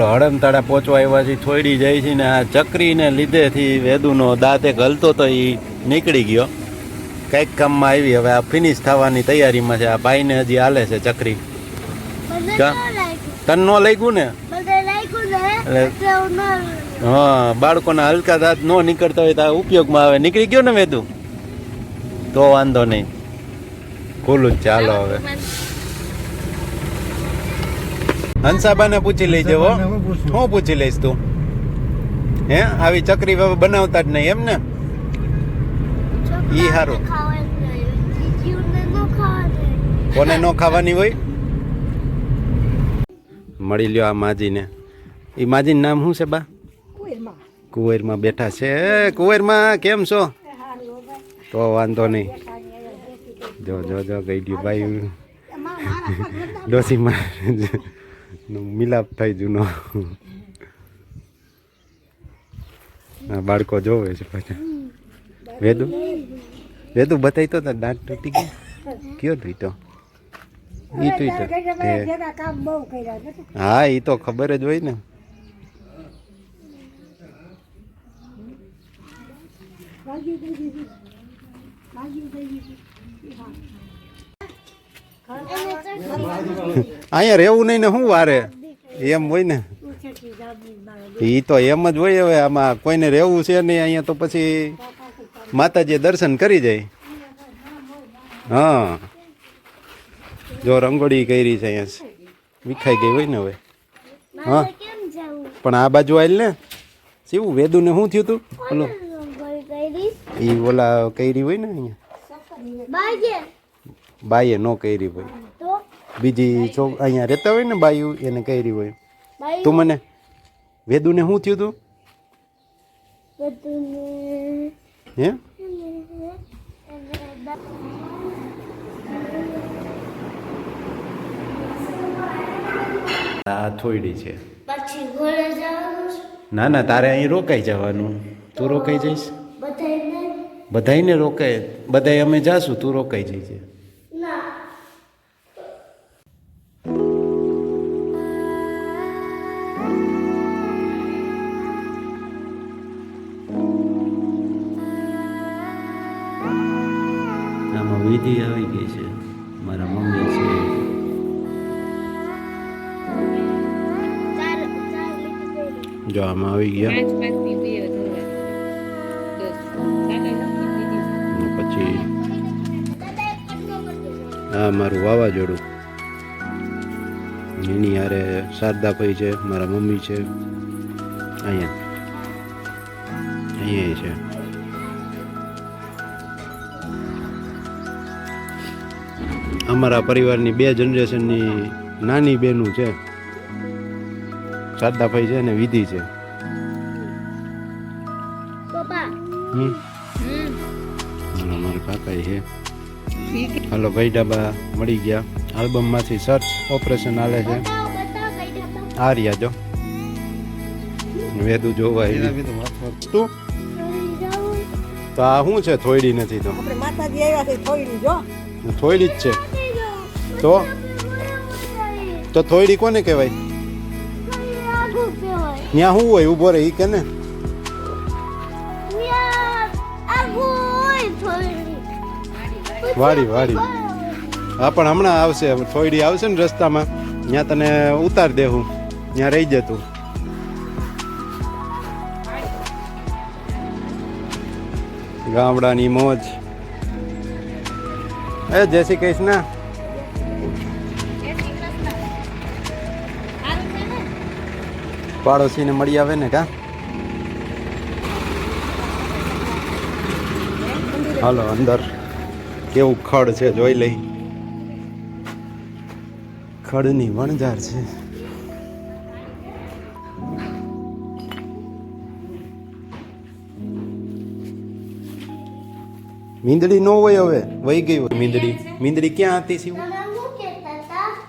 હળમતાળા પહોંચવા આવ્યાથી થોડી જાય છે ને આ ચકરીને લીધેથી વેદુનો દાંત હલતો તો એ નીકળી ગયો. કંઈક કામમાં આવી હવે આ ફિનિશ થવાની તૈયારીમાં છે. આ ભાઈને હજી હાલે છે ચકરી. તન ન લાગ્યું ને? હું બાળકોના હલકા દાંત ન નીકળતા હોય તો આ ઉપયોગમાં આવે. નીકળી ગયો ને વેદુ? તો વાંધો નહીં. ખુલ્લું જ ચાલો હવે. હંસાબાને પૂછી લઈ હો હું પૂછી લઈશ તું? હે? આવી ચકરી બનાવતા જ નહીં એમ ને? ઈ હારું. કોને ન ખાવાની હોય? મળી લ્યો આ માજીને. એ માજીનું નામ શું છે બા? કુવેરમાં. બેઠા છે. એ, કુવેરમાં કેમ છો? તો વાંધો નહીં. જો જો જો ગઈ ગયું ભાઈ. ડોસીમાં મિલાપ થઈ જૂનો. બાળકો જોવે છે પાછા. વેદુ? વેદુ બતાવી તો દાંત તૂટી ગયો. કયો તૂટ્યો ઈ તૂટ્યો તે- હા એ તો ખબર જ હોય ને. અહીંયા રહેવું નહીં ને શું વારે? એમ હોય ને. એ તો એમ જ હોય હવે આમાં કોઈને રહેવું છે નહીં અહીંયા તો પછી માતાજી દર્શન કરી જાય. હા. જો રંગોળી કરી છે અહીંયા. વિખાઈ ગઈ હોય ને હવે. હા? પણ આ બાજુ આવેલ ને. શિવું વેદુને શું થયું તું? ઓલો એ ઓલા કૈરી હોય ને અહીંયા. બાઈએ ન કરી હોય. બીજી છોક અહીંયા રહેતા હોય ને બાયું એને કરી હોય. તું મને વેદુને શું થયું તું? હે? આ થોડી છે. પછી ઘરે જવાનું છે. ના ના તારે અહીં રોકાઈ જવાનું. તું રોકાઈ જઈશ? બધાયને? બધાયને રોકાય. બધાય અમે જાશું તું રોકાઈ જઈશે વિધિ આવી ગઈ છે. મારા મમ્મી છે. જો આમાં આવી ગયા. પછી. આ મારું વાવાઝોડું. એની હારે શારદાભાઈ છે મારા મમ્મી છે. અહીંયા. અહીંયા છે. અમારા પરિવારની બે જનરેશનની નાની બેનું છે શારદાભાઈ છે ને વિધિ છે. પપ્પા. હમ? અને અમારા કાકા છે. હલો ભાઈ ડાબા મળી ગયા. આલ્બમમાંથી સર્ચ ઓપરેશન હાલે છે. આ રહ્યા જો. વેદુ જોવા તું. તો આ શું છે થોયડી નથી તો? માતાજી આવ્યા છે થોડી જો. થોયડી જ છે. તો? તો થોયડી કોને કહેવાય? ત્યાં શું હોય, ઊભો રહે કે ને? વાડી વાડી હા, પણ હમણાં આવશે થોયડી આવશે ને રસ્તામાં. ત્યાં તને ઉતાર દેવું ત્યાં રહી જતું ગામડાની મોજ. એ, જય શ્રી કૃષ્ણ. પાડોશીને મળી આવે ને કા? હાલો અંદર કેવું ખડ છે જોઈ લઈ. ખડની વણઝાર છે. મીંદડી નો હોય હવે વહી ગઈ હોય મીંદડી. મીંદડી ક્યાં હતી શિવ?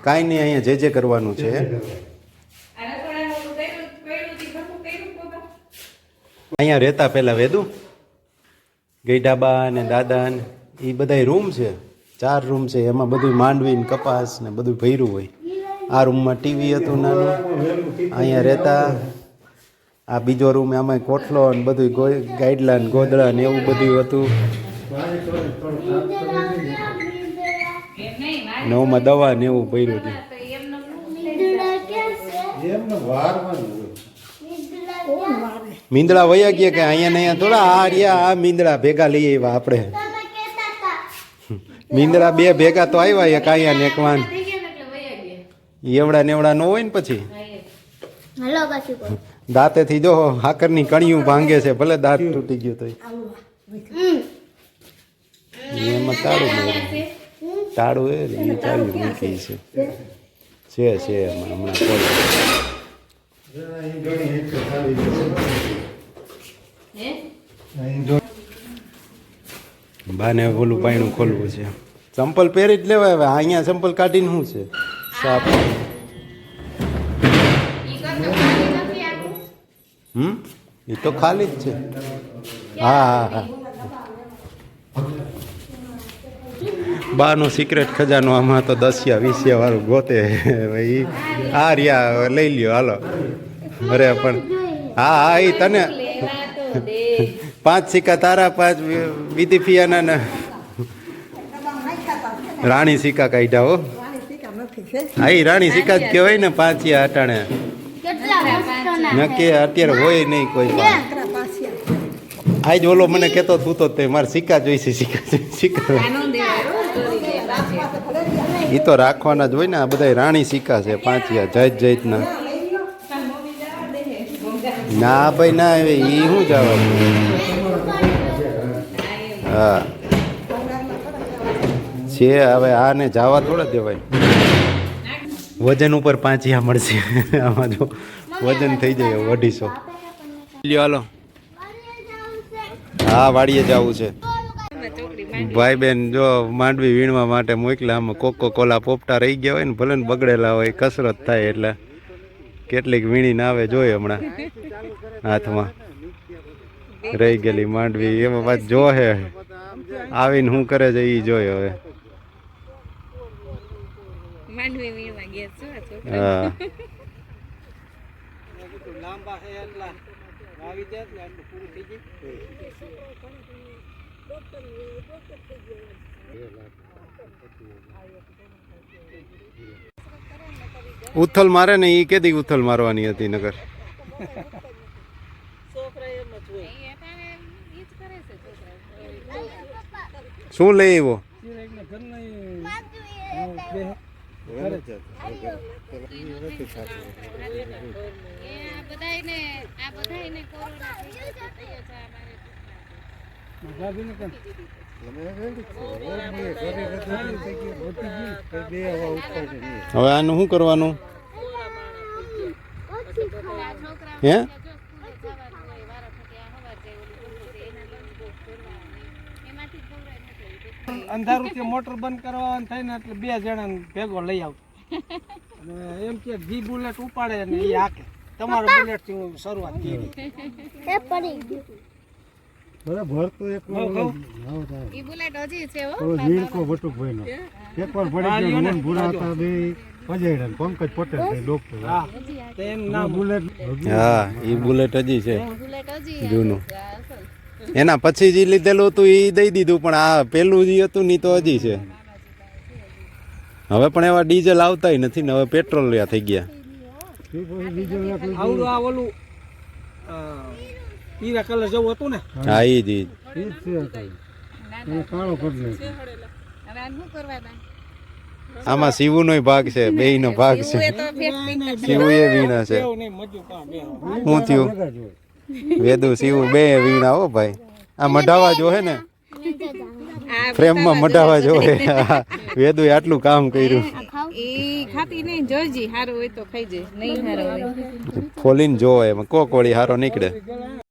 કાંઈ નહીં અહીંયા જે જે કરવાનું છે આ રસોડાનું ઓલું કર્યું કર્યું તી બધું કર્યું પોતા અહીંયા રહેતા પહેલાં વેદુ ગઈડાબા ને દાદા ને એ બધા રૂમ છે ચાર રૂમ છે એમાં બધું માંડવી ને કપાસ ને બધું ભર્યું હોય. આ રૂમમાં ટીવી હતું નાનું અહીંયા રહેતા. આ બીજો રૂમ આમાં કોઠલો ને બધું ગોય ગાઈડલા ને ગોદડા ને એવું બધું હતું. નવમાં દવા ને એવું ભર્યું હતું. છે. મીંદડા વયા ગયા કે અહીંયા ને અહીંયા થોડા આ રહ્યા આ મીંદડા ભેગા લઈ આવ્યા આપણે. તમે કહેતા હતા મીંદડા બે ભેગા તો આવ્યા એક અહીંયા ને એક વાન. એવડા નેવડા ન હોય ને પછી? દાંતે થી જો. હાકરની દાંતેથી જો હાકરની કણિયું ભાંગે છે ભલે દાંત તૂટી ગયું તો એમાં તાળું. તાળું એ તાળું એ મૂકી છે. છે છે એમાં હમણાં બાને ઓલું પાયણું ખોલવું છે. ચંપલ પહેરી જ લેવાય હવે. અહીંયા ચંપલ કાઢીને શું છે? સાપ. હમ? એ તો ખાલી જ છે. હા હા હા. બાનો સિક્રેટ ખજાનો, આમાં તો દસિયા, વીસિયા વાળું ગોતે. ભાઈ, આ રહ્યા, લઈ લ્યો, હાલો. અરે પણ હા હા એ તને. પાંચ સિક્કા તારા, પાંચ વિધિ ફિયાના ને. રાણી સિક્કા કાઢ્યા હો. હા એ રાણી સિક્કા જ કહેવાય ને, પાંચિયા અટાણે. નક્કી અત્યારે હોય નહીં કોઈ આજ ઓલો મને કહેતો તું તો મારે સિક્કા જોઈશે, સિક્કા સિક્કા એ તો રાખવાના જ હોય ને, આ બધા રાણી સિક્કા છે, પાંચિયા જૈત જૈતના. ના ભાઈ ના હવે એ શું જવાબ હા. છે હવે આને જવા થોડા દેવાય. વજન ઉપર પાંચિયા મળશે. આમાં જો વજન થઈ જાય અઢીસો લ્યો હાલો. હા વાડીએ જવું છે. ભાઈ બેન જો માંડવી વીણવા માટે મોકલા આમાં કોકો કોલા પોપટા રહી ગયા હોય ને ભલે ને બગડેલા હોય કસરત થાય એટલે. કેટલીક વીણીને આવે જોઈએ હમણાં. હાથમાં. રહી ગયેલી માંડવી. એમાં જો હે. આવીને શું કરે છે એ જોઈ હવે. હા લાંબા છે એટલા વાવી દે પૂરું થઈ જાય ઉથલ મારે ને એ કેદી ઉથલ મારવાની હતી નગર. શું લઈ આવ્યો? હવે આનું શું કરવાનું? હે? અંધારું કે મોટર બંધ કરવાનું થાય ને એટલે બે જણા ભેગો લઈ આવતો. અને એમ કે જી બુલેટ ઉપાડે ને એ હાકે. તમારો બુલેટથી હું શરૂઆત કરી. પડી ગયું. કહું, કહું. ઈ બુલેટ હજી છે હો વીણકો બટુકભાઈનો એકવાર પડી હા, ગયો લ્યો ભૂરા હતા બે પજેડા પંકજ પટેલ છે ડોક્ટર હા તો નામ. બુલેટ હા એ બુલેટ હજી છે. બુલેટ હજી જૂનું. એના પછી જે લીધેલું હતું એ દઈ દીધું પણ આ પેલું જે હતું ની તો હજી છે. હવે પણ એવા ડીઝલ આવતાય નથી ને હવે પેટ્રોલ થઈ ગયા. આવડું આ ઓલું અ, પીળા કલર જેવું હતું ને? હા એ જ ઈ જ. ઈ જ. છે કાંઈ. એને કાળો કરી નાખ્યો. હવે આ શું કરવાના? આમાં શિવુનો ભાગ છે બેય નો ભાગ છે. શિવ એ વીણા છે. બે શું થયું? જ. વેદુ શિવ બે વીણા હો ભાઈ. આ મઢાવા જોહે ને? ફ્રેમમાં મઢાવા જોહે વેદુ આટલું કામ કર્યું. ફોલીન ખાતી નહીં જોઈજી હારું હોય તો ખાઈ જાય નહીં હારું હોય. ખોલીને જોવે એમાં. કોક વળી હારો નીકળે?